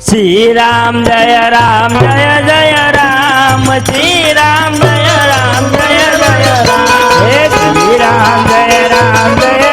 શ્રી રામ જય રામ, જય જય રામ શ્રી રામ જય રામ, જય જય રામ. હે શ્રી રામ જય રામ, જય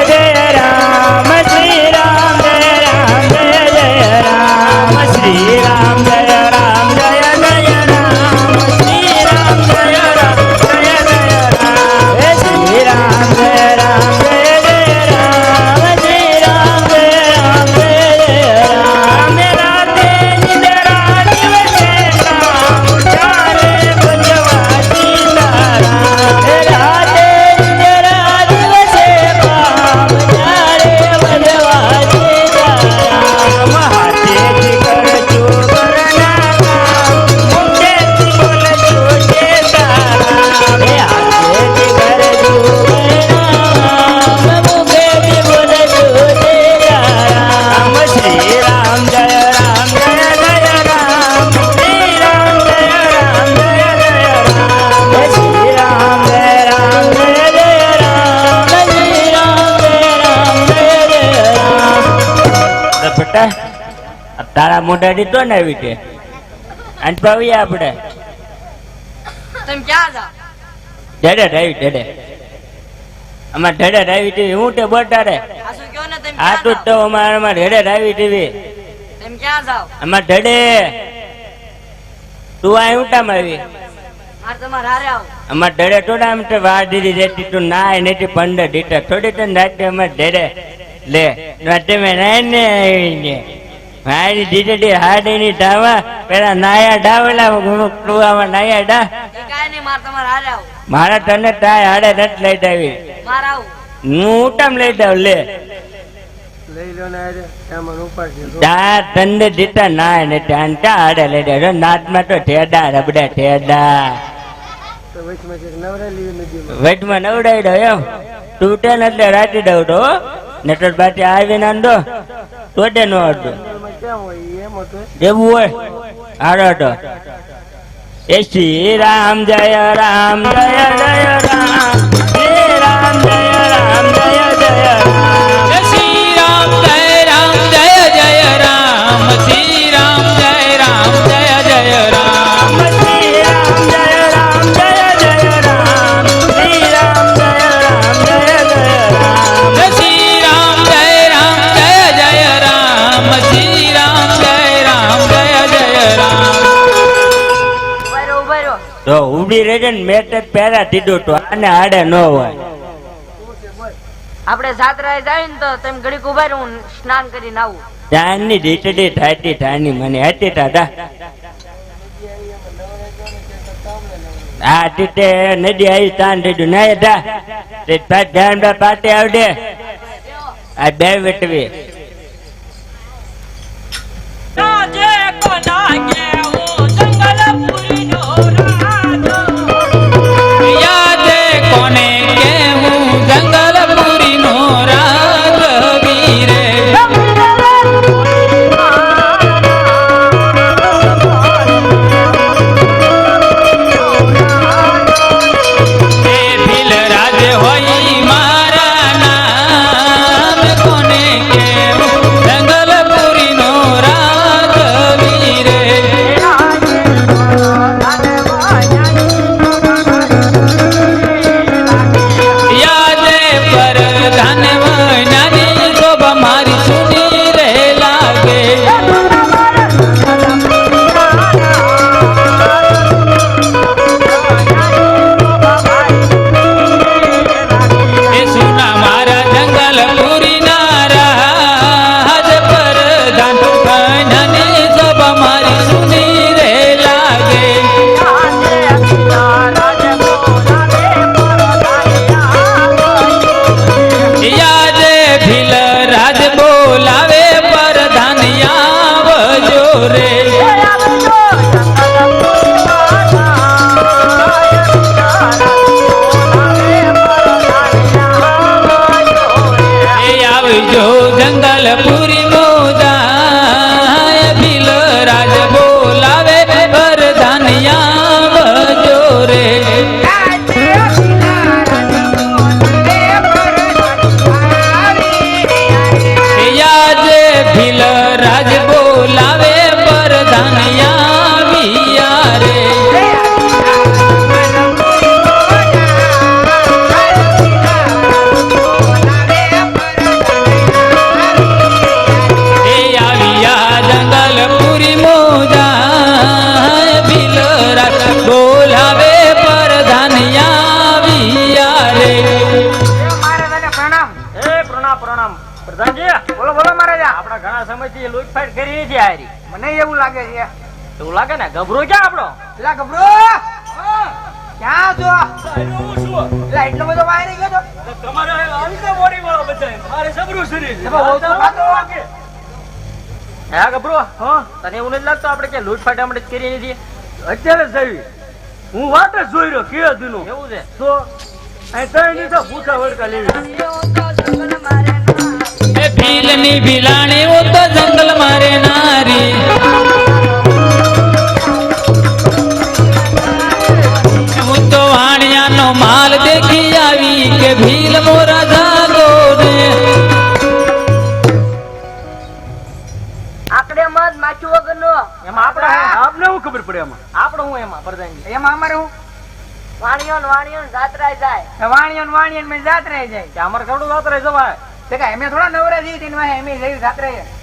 તારા મોઢા તો ને આવી છે. અને પાવીએ આપણે. તમે ક્યાં જાઓ ડેડે ડાવી ડેડે અમાર ઢેડે ડાવી ટીવી. હું તે બોટાડે આ ને તો? તો અમારે અમારે ઢેડે ડાવી ટીવી. તમે ક્યાં જાવ અમાર ઢેડે. તું આ ઉટામાં આવી. મારે તમારે હારે આવું. અમાર ઢેડે થોડા આમ તો વાર દીધી રેતી તું નાય નથી પંદર દીટર થોડી તો નાતે અમાર ઢેડે. લે રાતે મેં નાય ને. મારી દીદી હાડીની ઢાવા પેલા નાયા ઢાવેલા કુવામાં નાયા ઢા. મારે તને તાય હાડે નથી લઈ જાવી. હું ઉટામ લઈ જાવ લે. લઈ લો ને આજે સામાન ઉપાડશે તો તા તંદે દીતા નાય ને ત્યાં તા હાડે લઈ જાવ નાતમાં તો ઠેડા રબડા ઠેડા. વચમાં નવડાવી દો એમ? તૂટે ને એટલે દઉં તો નટર બાટી આવીને આંદો તોડે નો હતો ક્યાં હોય? તો એ શ્રી રામ જય રામ જય જય રામ. ઉડી રહેજે ને મેં તે પહેરા દીધું તો આને હાડે ન હોય. આપણે જાત્રાએ જાય ને તો તેમ ઘડીક ઊભા હું સ્નાન કરીને આવું. ચાંદની ઢીટડી થાતી થાની મને હતી દાદા. આ ટીટે નદી આવી તાન દીધું નહીં દા તે ધ્યાન પાટે આવડે આ બે વેટવી. જો જંગલ પૂરી આપણા સમયથી લૂંટફાટ કરી નથી હારી. મને એવું લાગે છે. એવું લાગે ને? ગભરો ક્યાં આપડો પેલા ગભરો? ક્યાં છો? એટલે એટલો બધો વાયર ગયો તો? તમારે તો બોડી વાળો બધાય. મારે સબરું શરીર. હા ગભરો? હા? તને એવું નથી લાગતો આપણે કે લૂંટફાટ આપણે જ કરી નથી? અત્યારે જઈ હું વાત જ જોઈ રહ્યો કે દીનો એવું છે? તો અહીં તઈ નહીં તો ભૂખા વળકા લેવી. ભીલની ભીલાણી હું તો જંગલ મારે નારી. હું તો વાણિયાનો માલ દેખી આવી કે ભીલ મોરા જાગો ને આપણે મત માચું વગર નો એમાં આપણે આપને હું ખબર પડે એમાં આપણે હું એમાં પ્રધાનજી એમાં અમારે હું? વાણિયો વાણિયોન જાત્રાય જાય. વાણિયોન વાણિયોન વાણિયો મેં જાત્રાય જાય. અમારે થોડું જાત્રાય જવાય. અમે થોડા નવરા જઈએ તેની વાહે અમે જઈ જાત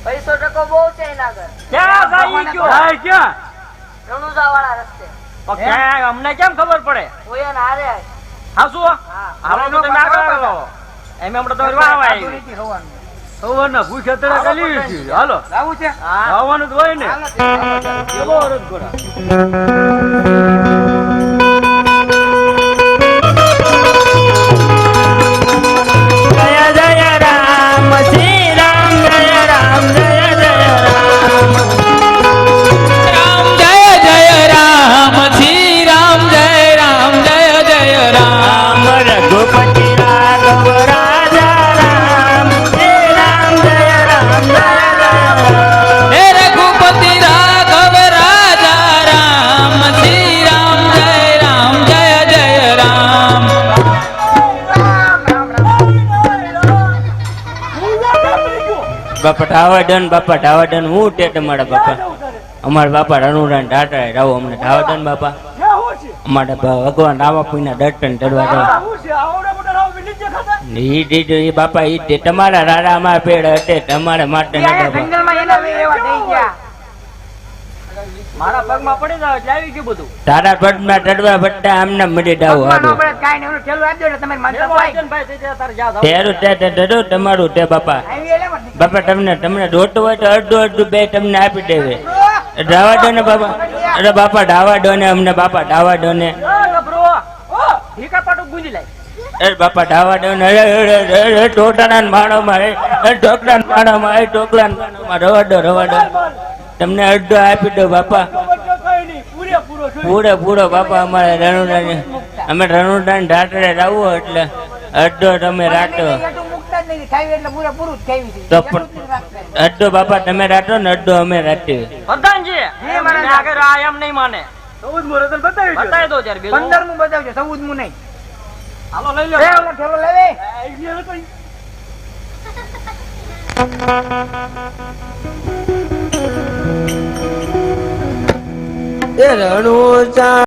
પૈસો ટકો બહુ છે એના આગળ ક્યાં જાય કયો જાય ક્યાં? રણુજા વાળા રસ્તે ક્યાં? અમને કેમ ખબર પડે? હોય ને હારે હા શું? હાલો તો તમે આગળ આવો. એમ હમણાં તમારી વાહ વાહ સવારના ભૂખ્યા તળા કાલી છે. હાલો. આવું છે? આવવાનું જ હોય ને. હાલો તે. ઘોડા બાપા ઢાવાડન બાપા ઢાવાડન હું ટેટ તમારા બાપા. અમારા બાપા રણુરાન ઢાટા રાવો અમને ઢાવાડન બાપા. અમારા ભગવાન રામા પુના દર્શન કરવા દો ઈ દીધું ઈ બાપા ઈ તમારા રાડામાં પેડ હતે તમારા માટે ન બાપા જંગલમાં એના બે એવા થઈ ગયા મારા પગમાં પડી જાવ એટલે આવી ગયું બધું. તારા પગમાં ટડવા બટ્ટા આમને મળી ડાવ હાડો ન ઓલું ઠેલું આપી એટલે તમારી ભાઈ. તે તે ડરો તમારું તે બાપા. બાપા તમને તમને જોતું હોય તો અડધું અડધું બે તમને આપી દેવે. ડાવા દો ને બાપા. અરે બાપા ડાવા દો ને અમને બાપા ડાવા દો ને. અરે બાપા ડાવા દો ને. ટોટાના માણો માં ટોકડા માણો માં ટોકડા માણો માં રવા દો રવા દો. તમને અડધો આપી દો બાપા. પૂરે પૂરો બાપા અમારે રણુડાને અમે રણુડાને ઢાટડે રાવું એટલે અડધો તમે તો રાખતા. અડધો બાપા તમે રાખો ને અડધો અમે રાખીએ. પ્રધાનજી હે, મારા મને આ એમ નહીં માને. બતાવી દો બીજું. પંદરમું બતાવજો ચૌદમું નહીં. હાલો લઈ લો. ઓલો ઠેલો લેવે રણુચા